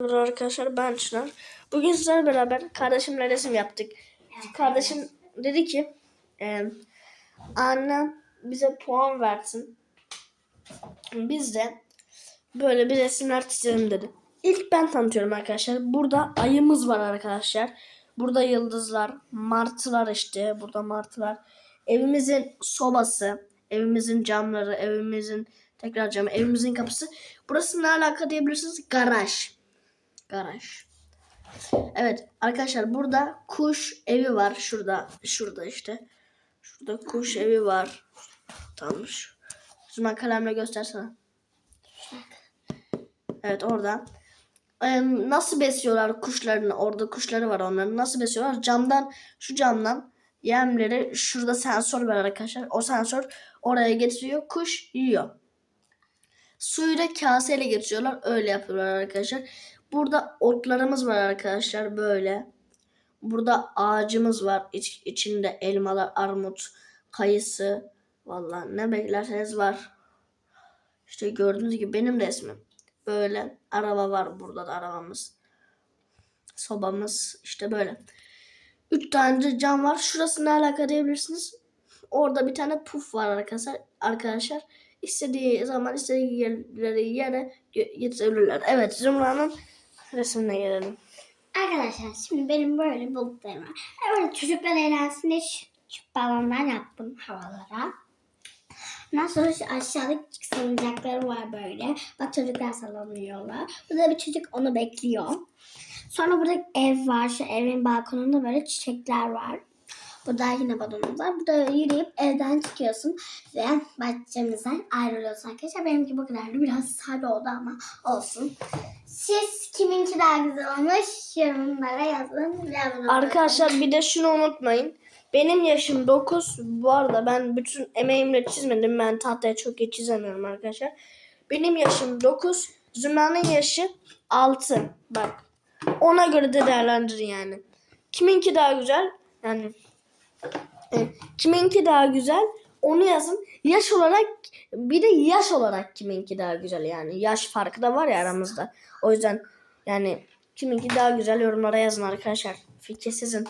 Merhaba arkadaşlar ben Çınar. Bugün sizlerle beraber kardeşimle resim yaptık. Kardeşim dedi ki e, annem bize puan versin. Biz de böyle bir resimler çizelim dedi. İlk ben tanıtıyorum arkadaşlar. Burada ayımız var arkadaşlar. Burada yıldızlar, martılar işte. Burada martılar. Evimizin sobası, evimizin camları, evimizin tekrar camı, evimizin kapısı. Burası ne alaka diyebilirsiniz? Garaj. Garaj. Evet arkadaşlar burada kuş evi var. Şurada şurada işte. Şurada kuş evi var. Tamam. şu- Zümen kalemle göstersene. Evet orada. Ee, nasıl besliyorlar kuşlarını? Orada kuşları var onların. Nasıl besliyorlar? Camdan şu camdan yemleri şurada sensör var arkadaşlar. O sensör oraya getiriyor. Kuş yiyor. Suyu da kaseyle getiriyorlar. Öyle yapıyorlar arkadaşlar. Burada otlarımız var arkadaşlar böyle. Burada ağacımız var. İç, içinde elmalar, armut, kayısı. Vallahi ne beklerseniz var. İşte gördüğünüz gibi benim resmim. Böyle araba var burada da arabamız. Sobamız işte böyle. Üç tane de cam var. Şurası ne alaka diyebilirsiniz. Orada bir tane puf var arkadaşlar. Arkadaşlar istediği zaman istediği yerleri yere getirebilirler. Evet Zümra'nın resmine gelelim. Arkadaşlar şimdi benim böyle bulutlarım var. Böyle çocuklar eğlensin diye şu balonlar yaptım havalara. Ondan sonra şu aşağıda küçük salıncakları var böyle. Bak çocuklar sallanıyorlar. Burada bir çocuk onu bekliyor. Sonra burada ev var. Şu evin balkonunda böyle çiçekler var. Burada yine balonumuz var. Burada yürüyüp evden çıkıyorsun ve bahçemizden ayrılıyorsun arkadaşlar. Benimki bu kadardı. Biraz sade oldu ama olsun. Siz kiminki daha güzel olmuş yorumlara yazın. Arkadaşlar bir de şunu unutmayın. Benim yaşım 9. Bu arada ben bütün emeğimle çizmedim. Ben tahtaya çok iyi çizemiyorum arkadaşlar. Benim yaşım 9. Zümra'nın yaşı 6. Bak. Ona göre de değerlendirin yani. Kiminki daha güzel? Yani kiminki daha güzel? Onu yazın. Yaş olarak bir de yaş olarak kiminki daha güzel yani. Yaş farkı da var ya aramızda. O yüzden yani kiminki daha güzel yorumlara yazın arkadaşlar. Fikir sizin.